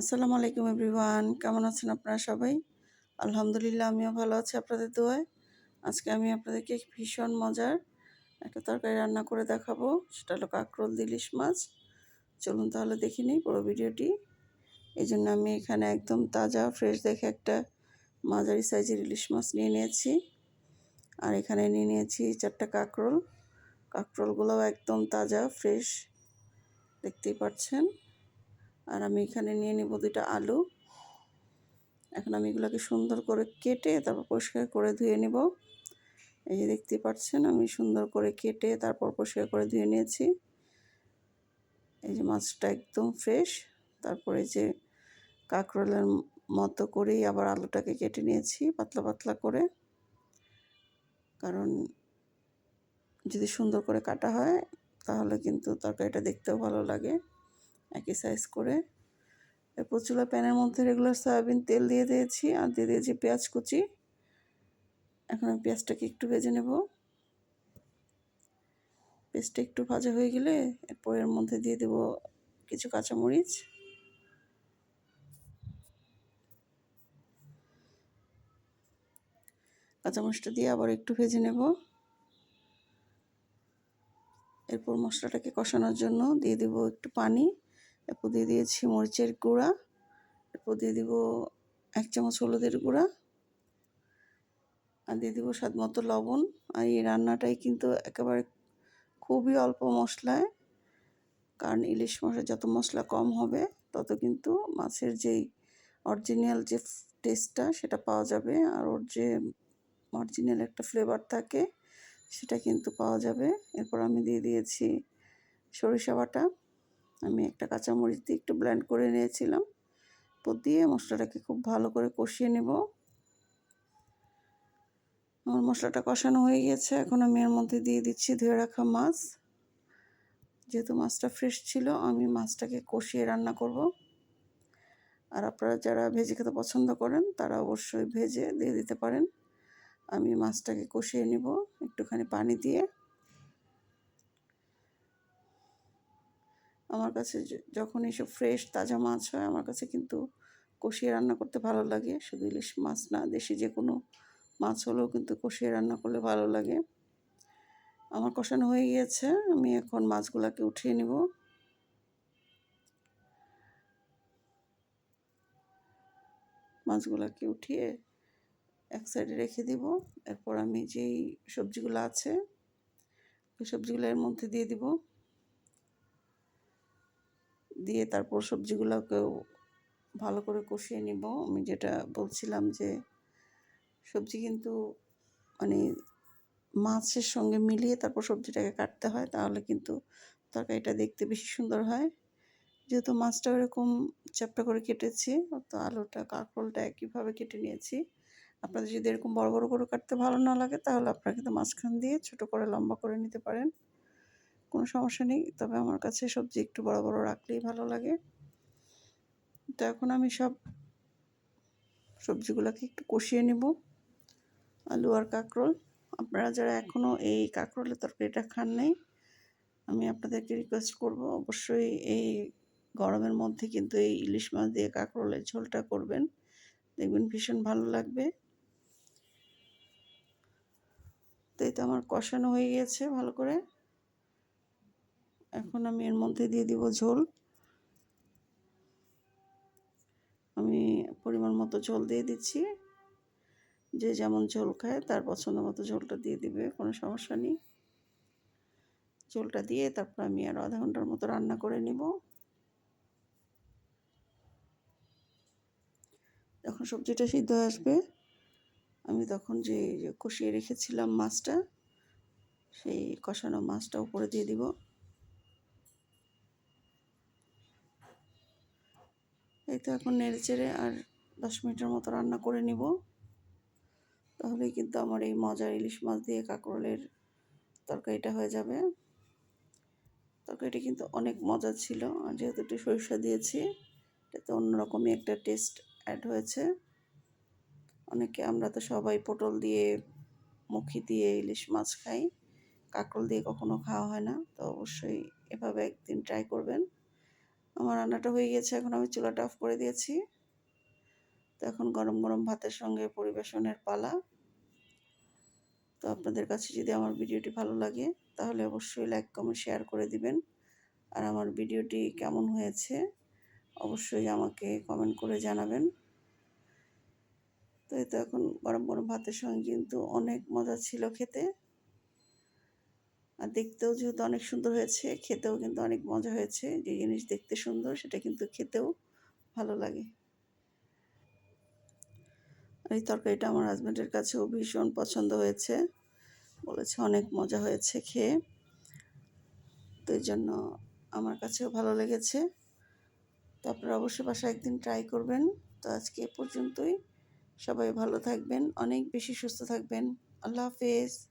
আসসালামু আলাইকুম এভরিওয়ান, কেমন আছেন আপনারা সবাই? আলহামদুলিল্লাহ, আমিও ভালো আছি আপনাদের দোয়ায়। আজকে আমি আপনাদেরকে ভীষণ মজার একটা তরকারি রান্না করে দেখাবো, সেটা হলো কাঁকরোল দিলিশ মাছ। চলুন তাহলে দেখি নিই পুরো ভিডিওটি। এই জন্য আমি এখানে একদম তাজা ফ্রেশ দেখে একটা মাঝারি সাইজের ইলিশ মাছ নিয়ে নিয়েছি। আর এখানে নিয়ে নিয়েছি চারটা কাঁকরোল। কাঁকরোলগুলোও একদম তাজা ফ্রেশ দেখতেই পাচ্ছেন। আর আমি এখানে নিয়ে নিব দুইটা আলু। এখন আমি এগুলোকে সুন্দর করে কেটে তারপর পরিষ্কার করে ধুয়ে নেব। এই যে দেখতে পাচ্ছেন, আমি সুন্দর করে কেটে তারপর পরিষ্কার করে ধুয়ে নিয়েছি। এই যে মাছটা একদম ফ্রেশ। তারপরে যে কাঁকরোলের মতো করেই আবার আলুটাকে কেটে নিয়েছি পাতলা পাতলা করে। কারণ যদি সুন্দর করে কাটা হয়, তাহলে কিন্তু তরকারিটা দেখতেও ভালো লাগে। একই সাইজ করে। এরপর চুলা প্যানের মধ্যে রেগুলার সয়াবিন তেল দিয়ে দিয়েছি আর দিয়ে দিয়েছি পেঁয়াজ কুচি। এখন আমি পেঁয়াজটাকে একটু ভেজে নেব। পেঁয়াজটা একটু ভাজা হয়ে গেলে এরপর এর মধ্যে দিয়ে দেব কিছু কাঁচামরিচ। কাঁচামরিচটা দিয়ে আবার একটু ভেজে নেব। এরপর মশলাটাকে কষানোর জন্য দিয়ে দেব একটু পানি। এরপর দিয়ে দিয়েছি মরিচের গুঁড়া। এরপর দিয়ে দিব এক চামচ হলুদের গুঁড়া। আর দিয়ে দিব স্বাদ মতো লবণ। আর এই রান্নাটাই কিন্তু একেবারে খুবই অল্প মশলায়, কারণ ইলিশ মাছের যত মশলা কম হবে, তত কিন্তু মাছের যেই অরিজিনাল যে টেস্টটা সেটা পাওয়া যাবে। আর ওর যে অরিজিনাল একটা ফ্লেভার থাকে, সেটা কিন্তু পাওয়া যাবে। এরপর আমি দিয়ে দিয়েছি সরিষা বাটা। আমি একটা কাঁচামরিচ দিয়ে একটু ব্ল্যান্ড করে নিয়েছিলাম। তো দিয়ে মশলাটাকে খুব ভালো করে কষিয়ে নেব। আমার মশলাটা কষানো হয়ে গেছে। এখন আমি এর মধ্যে দিয়ে দিচ্ছি ধুয়ে রাখা মাছ। যেহেতু মাছটা ফ্রেশ ছিল, আমি মাছটাকে কষিয়ে রান্না করব। আর আপনারা যারা ভেজে খেতে পছন্দ করেন, তারা অবশ্যই ভেজে দিয়ে দিতে পারেন। আমি মাছটাকে কষিয়ে নেব একটুখানি পানি দিয়ে। আমার কাছে যখন এইসব ফ্রেশ তাজা মাছ হয়, আমার কাছে কিন্তু কষিয়ে রান্না করতে ভালো লাগে। শুধু ইলিশ মাছ না, দেশি যে কোনো মাছ হলেও কিন্তু কষিয়ে রান্না করলে ভালো লাগে। আমার কষানো হয়ে গিয়েছে, আমি এখন মাছগুলোকে উঠিয়ে নেব। মাছগুলোকে উঠিয়ে এক সাইডে রেখে দিব। এরপর আমি যেই সবজিগুলো আছে, ওই সবজিগুলো এর মধ্যে দিয়ে দিব। দিয়ে তারপর সবজিগুলোকেও ভালো করে কষিয়ে নিব। আমি যেটা বলছিলাম যে, সবজি কিন্তু মানে মাছের সঙ্গে মিলিয়ে তারপর সবজিটাকে কাটতে হয়, তাহলে কিন্তু তরকারিটা দেখতে বেশি সুন্দর হয়। যেহেতু মাছটা ওরকম চ্যাপটা করে কেটেছি, তো আলুটা, কাঁকরোলটা একইভাবে কেটে নিয়েছি। আপনাদের যদি এরকম বড় বড় করে কাটতে ভালো না লাগে, তাহলে আপনারা কিন্তু মাঝখান দিয়ে ছোট করে লম্বা করে নিতে পারেন। কোনো সমস্যা নেই। তবে আমার কাছে সবজি একটু বড় বড় রাখলেই ভালো লাগে। তো এখন আমি সব সবজিগুলোকে একটু কষিয়ে নেব। আলু আর কাঁকরোল। আপনারা যারা এখনও এই কাঁকরোলের তরকারিটা খান নাই, আমি আপনাদেরকে রিকোয়েস্ট করব অবশ্যই এই গরমের মধ্যে কিন্তু এই ইলিশ মাছ দিয়ে কাঁকরোলের ঝোলটা করবেন। দেখবেন ভীষণ ভালো লাগবে। তো এই তো আমার কষানো হয়ে গেছে ভালো করে। এখন আমি এর মধ্যে দিয়ে দিব ঝোল। আমি পরিমাণ মতো ঝোল দিয়ে দিচ্ছি। যে যেমন ঝোল খায়, তার পছন্দ মতো ঝোলটা দিয়ে দিবে, কোনো সমস্যা নেই। ঝোলটা দিয়ে তারপর আমি আর আধা ঘণ্টার মতো রান্না করে নিব। যখন সবজিটা সিদ্ধ আসবে, আমি তখন যে কষিয়ে রেখেছিলাম মাছটা, সেই কষানো মাছটা উপরে দিয়ে দিব। এই তো এখন নেড়ে চেড়ে আর দশ মিনিটের মতো রান্না করে নিব। তাহলেই কিন্তু আমার এই মজার ইলিশ মাছ দিয়ে কাঁকরোলের তরকারিটা হয়ে যাবে। তরকারিটা কিন্তু অনেক মজা ছিল। আর যেহেতু একটু সরিষা দিয়েছি, এটাতে অন্যরকমই একটা টেস্ট অ্যাড হয়েছে। অনেকে আমরা তো সবাই পটল দিয়ে, মুখি দিয়ে ইলিশ মাছ খাই। কাঁকরোল দিয়ে কখনো খাওয়া হয় না। তো অবশ্যই এভাবে একদিন ট্রাই করবেন। আমার রান্নাটা হয়ে গেছে এখন আমি চুলাটা অফ করে দিয়েছি। তো এখন গরম গরম ভাতের সঙ্গে পরিবেশনের পালা। তো আপনাদের কাছে যদি আমার ভিডিওটি ভালো লাগে, তাহলে অবশ্যই লাইক কমেন্ট শেয়ার করে দিবেন। আর আমার ভিডিওটি কেমন হয়েছে, অবশ্যই আমাকে কমেন্ট করে জানাবেন। তো এই তো এখন গরম গরম ভাতের সঙ্গে কিন্তু অনেক মজা ছিল খেতে। আর দেখতেও যেহেতু অনেক সুন্দর হয়েছে, খেতেও কিন্তু অনেক মজা হয়েছে। যে জিনিস দেখতে সুন্দর, সেটা কিন্তু খেতেও ভালো লাগে। এই তরকারিটা আমার হাজব্যান্ডের কাছেও ভীষণ পছন্দ হয়েছে। বলেছে অনেক মজা হয়েছে খেয়ে। তো এই জন্য আমার কাছেও ভালো লেগেছে। তো আপনারা অবশ্যই বাসায় একদিন ট্রাই করবেন। তো আজকে এ পর্যন্তই। সবাই ভালো থাকবেন, অনেক বেশি সুস্থ থাকবেন। আল্লাহ হাফেজ।